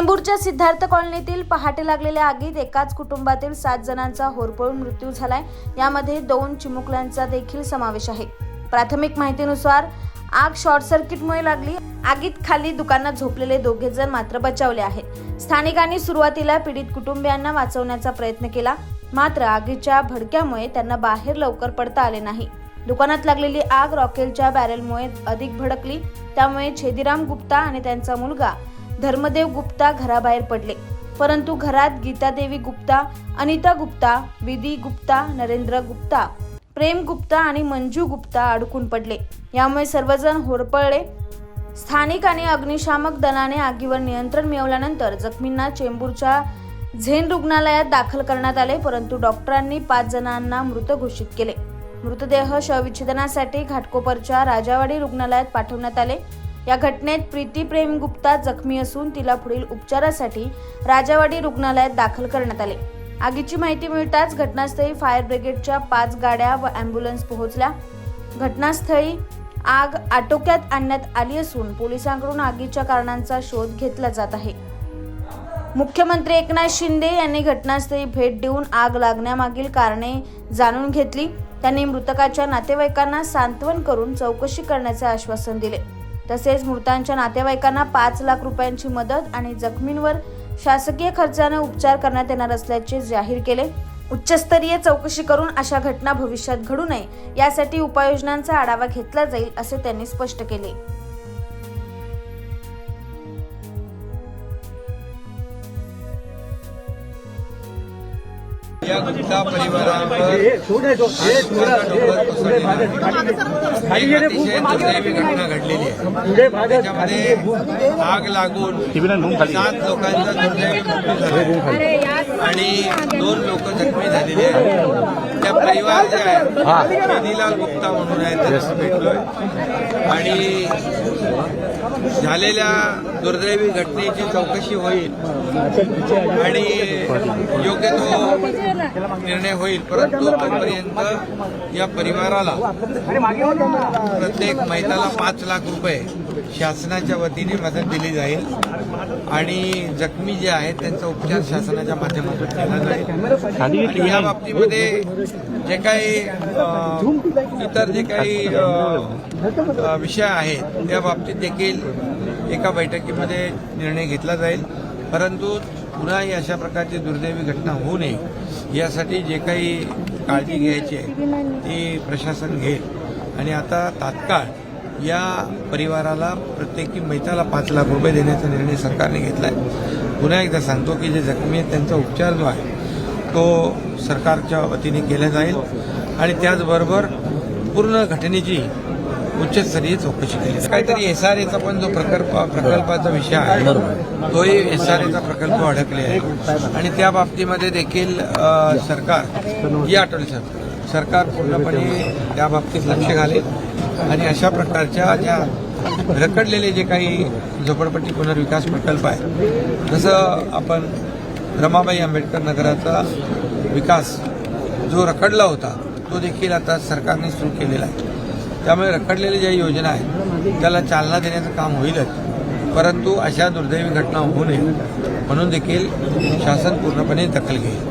चेंबूरच्या सिद्धार्थ कॉलनीतील पहाटे लागलेल्या आगीत एकाच कुटुंबातील सात जणांचा होरपळून मृत्यू झालाय. यामध्ये दोन चिमुकल्यांचा देखील समावेश आहे. प्राथमिक माहितीनुसार आग शॉर्ट सर्किटमुळे लागली. आगीत खाली दुकानात झोपलेले दोघे जण मात्र बचावले आहेत. स्थानिकांनी सुरुवातीला पीडित कुटुंबियांना वाचवण्याचा प्रयत्न केला. मात्र आगीच्या भडक्यामुळे त्यांना बाहेर लवकर पडता आले नाही. दुकानात लागलेली आग रॉकेलच्या बॅरेलमुळे अधिक भडकली. त्यामुळे छेदीराम गुप्ता आणि त्यांचा मुलगा धर्मदेव गुप्ता घराबाहेर पडले. परंतु घरात गीतादेवी गुप्ता अनिता गुप्ता विधी गुप्ता नरेंद्र गुप्ता प्रेम गुप्ता आणि मंजू गुप्ता अडकून पडले. यामुळे सर्वजण होरपळले. स्थानिक आणि अग्निशामक दलाने आगीवर नियंत्रण मिळवल्यानंतर जखमींना चेंबूरच्या झेन रुग्णालयात दाखल करण्यात आले परंतु डॉक्टरांनी पाच जणांना मृत घोषित केले. मृतदेह शवविच्छेदनासाठी घाटकोपरच्या राजावाडी रुग्णालयात पाठवण्यात आले. या घटनेत प्रीती प्रेम गुप्ता जखमी असून तिला पुढील उपचारासाठी राजावाडी रुग्णालयात दाखल करण्यात आले. आगीची माहिती मिळताच घटनास्थळी फायर ब्रिगेडच्या पाच गाड्या व अँब्युलन्स पोहोचल्या. घटनास्थळी आग आटोक्यात आणण्यात आली असून पोलिसांकडून आगीच्या कारणांचा शोध घेतला जात आहे. मुख्यमंत्री एकनाथ शिंदे यांनी घटनास्थळी भेट देऊन आग लागण्यामागील कारणे जाणून घेतली. त्यांनी मृतकाच्या नातेवाईकांना सांत्वन करून चौकशी करण्याचे आश्वासन दिले. तसेच मृतांच्या नातेवाईकांना पाच लाख रुपयांची मदत आणि जखमींवर शासकीय खर्चाने उपचार करण्यात येणार असल्याचे जाहीर केले. उच्चस्तरीय चौकशी करून अशा घटना भविष्यात घडू नये यासाठी उपाययोजनांचा आढावा घेतला जाईल असे त्यांनी स्पष्ट केले. या गुप्ता परिवारावर अतिशय दुर्दैवी घटना घडलेली आहे. त्याच्यामध्ये आग लागून सात लोकांचा दुर्दैवी मृत्यू झाला. आणि दोन लोक जखमी झालेले आहेत. त्या परिवार जे आहे वेदीलाल गुप्ता म्हणून आहे त्यांना भेटलोय. आणि झालेल्या दुर्दैवी घटनेची चौकशी होईल आणि योग्य तो निर्णय होईल. परंतु तोपर्यंत या परिवाराला प्रत्येक महिन्याला पाच लाख रुपये शासनाच्या वतीने मदत दिली जाईल. आणि जखमी जे आहेत त्यांचा उपचार शासनाच्या माध्यमातून केला जाईल. आणि या बाबतीमध्ये जे काही इतर जे काही विषय आहेत त्या बाबतीत देखील एका बैठकीमध्ये निर्णय घेतला जाईल. परंतु पुन्हा ही अशा प्रकारची दुर्दैवी घटना होऊ नये यासाठी जे काही काळजी घ्यायची आहे ती प्रशासन घेईल. आणि आता तात्काळ या परिवाराला प्रत्येकी मैताला पाच लाख रुपये देण्याचा निर्णय सरकारने घेतला आहे पुन्हा एकदा सांगतो की जे जखमी आहेत त्यांचा उपचार जो आहे तो सरकारच्या वतीने केला जाईल आणि त्याचबरोबर पूर्ण घटनेची उच्चस्तरीय चौकशी केली काहीतरी एस आर एचा पण जो प्रकल्प प्रकल्पाचा विषय आहे तोही एस आर एचा प्रकल्प अडकले आहे. आणि त्या बाबतीमध्ये देखील सरकार या आठवले सरकार पूर्णपणे त्या बाबतीत लक्ष घालेल. आणि अशा प्रकारच्या ज्या रखडलेले जे काही झोपडपट्टी पुनर्विकास प्रकल्प आहे जसं आपण रमाबाई आंबेडकर नगराचा विकास जो रखडला होता तो देखील आता सरकारने सुरू केलेला आहे. त्यामुळे रखडलेल्या ज्या योजना आहेत त्याला चालना देण्याचं काम होईलच परंतु अशा दुर्दैवी घटना होऊ नये म्हणून देखील शासन पूर्णपणे दखल घेईल.